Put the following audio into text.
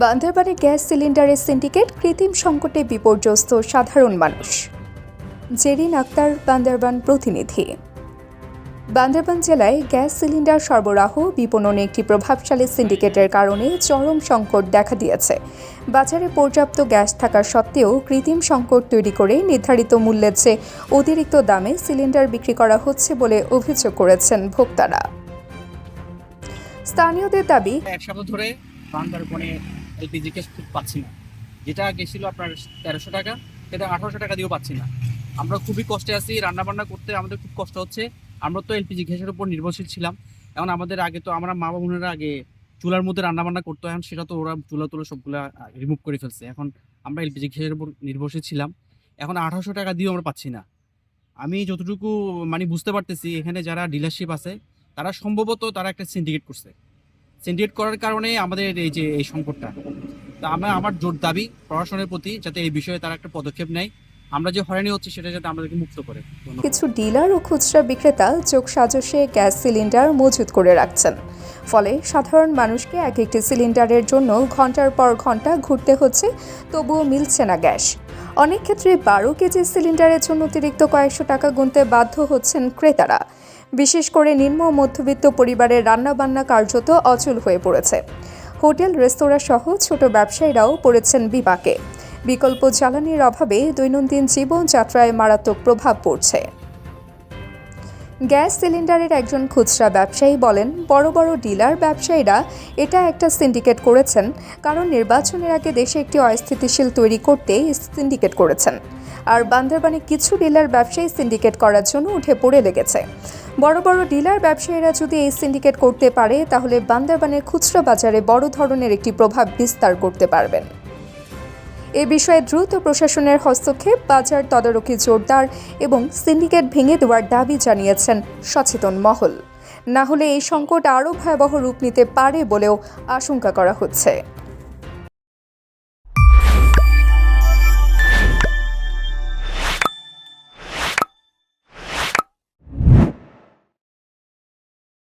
বান্দরবানে gas সিলিন্ডারের syndicate কৃত্রিম সংকটে বিপর্যস্ত সাধারণ মানুষ। জেরিন আক্তার, বান্দরবান প্রতিনিধি। বান্দরবান জেলায় গ্যাস সিলিন্ডার সরবরাহ বিপণনে একটি প্রভাবশালী সিন্ডিকেটের কারণে চরম সংকট দেখা দিয়েছে। বাজারে পর্যাপ্ত গ্যাস থাকা সত্ত্বেও কৃত্রিম সংকট তৈরি করে নির্ধারিত মূল্যের চেয়ে অতিরিক্ত দামে সিলিন্ডার বিক্রি করা হচ্ছে বলে অভিযোগ করেছেন ভোক্তারা। স্থানীয়দের দাবি এক সপ্তাহ ধরে বান্দরবনে এলপিজি গ্যাস পাচ্ছি না। যেটা গেছিল আপনার তেরোশো টাকা, সেটা আঠারোশো টাকা দিয়েও পাচ্ছি না। আমরা খুবই কষ্টে আছি রান্না বান্না করতে আমাদের খুব কষ্ট হচ্ছে। আমরা তো এলপিজি গ্যাসের উপর নির্ভরশীল ছিলাম। এখন আমাদের আগে তো আমরা মা বোনেরা আগে চুলার মধ্যে রান্না বান্না করতো, এখন সেটা তো ওরা চুলা তুলো সবগুলা রিমুভ করে ফেলছে। এখন আমরা এলপিজি গ্যাসের উপর নির্ভরশীল ছিলাম। এখন আঠারোশো টাকা দিয়েও আমরা পাচ্ছি না। আমি যতটুকু মানে বুঝতে পারতেছি, এখানে যারা ডিলারশিপ আছে, তারা সম্ভবত তারা একটা সিন্ডিকেট করছে। সিন্ডিকেট করার কারণে আমাদের এই যে, এই সংকটটা। তা আমরা, আমার জোর দাবি প্রশাসনের প্রতি যাতে এই বিষয়ে তারা একটা পদক্ষেপ নেয়। আমরা যে হয়রানি হচ্ছে সেটা যাতে আমাদেরকে মুক্ত করে। কিছু ডিলার ও খুচরা বিক্রেতা চোখ সাজসে গ্যাস সিলিন্ডার মজুত করে রাখছেন। ফলে সাধারণ মানুষকে এক একটি সিলিন্ডারের জন্য ঘণ্টার পর ঘণ্টা ঘুরতে হচ্ছে, তবুও মিলছে না গ্যাস। অনেক ক্ষেত্রে বারো কেজি সিলিন্ডারের জন্য অতিরিক্ত কয়েকশো টাকা গুনতে বাধ্য হচ্ছেন ক্রেতারা। বিশেষ করে নিম্ন মধ্যবিত্ত পরিবারের রান্নাবান্না কার্যত অচল হয়ে পড়েছে। হোটেল, রেস্তোরাঁ সহ ছোট ব্যবসায়ীরাও পড়েছেন বিপাকে। বিকল্প জ্বালানির অভাবে দৈনন্দিন জীবনযাত্রায় মারাত্মক প্রভাব পড়ছে। গ্যাস সিলিন্ডারের একজন খুচরা ব্যবসায়ী বলেন, বড় বড় ডিলার ব্যবসায়ীরা এটা একটা সিন্ডিকেট করেছেন। কারণ নির্বাচনের আগে দেশে একটি অস্থিতিশীল তৈরি করতে সিন্ডিকেট করেছেন। আর বান্দরবানে কিছু ডিলার ব্যবসায়ী সিন্ডিকেট করার জন্য উঠে পড়ে লেগেছে। বড় বড় ডিলার ব্যবসায়ীরা যদি এই সিন্ডিকেট করতে পারে, তাহলে বান্দরবানের খুচরা বাজারে বড় ধরনের একটি প্রভাব বিস্তার করতে পারবেন। এ বিষয়ে দ্রুত প্রশাসনের হস্তক্ষেপ, বাজার তদারকি জোরদার এবং সিন্ডিকেট ভেঙে দেওয়ার দাবি জানিয়েছেন সচেতন মহল। না হলে এই সংকট আরও ভয়াবহ রূপ নিতে পারে বলেও আশঙ্কা করা হচ্ছে।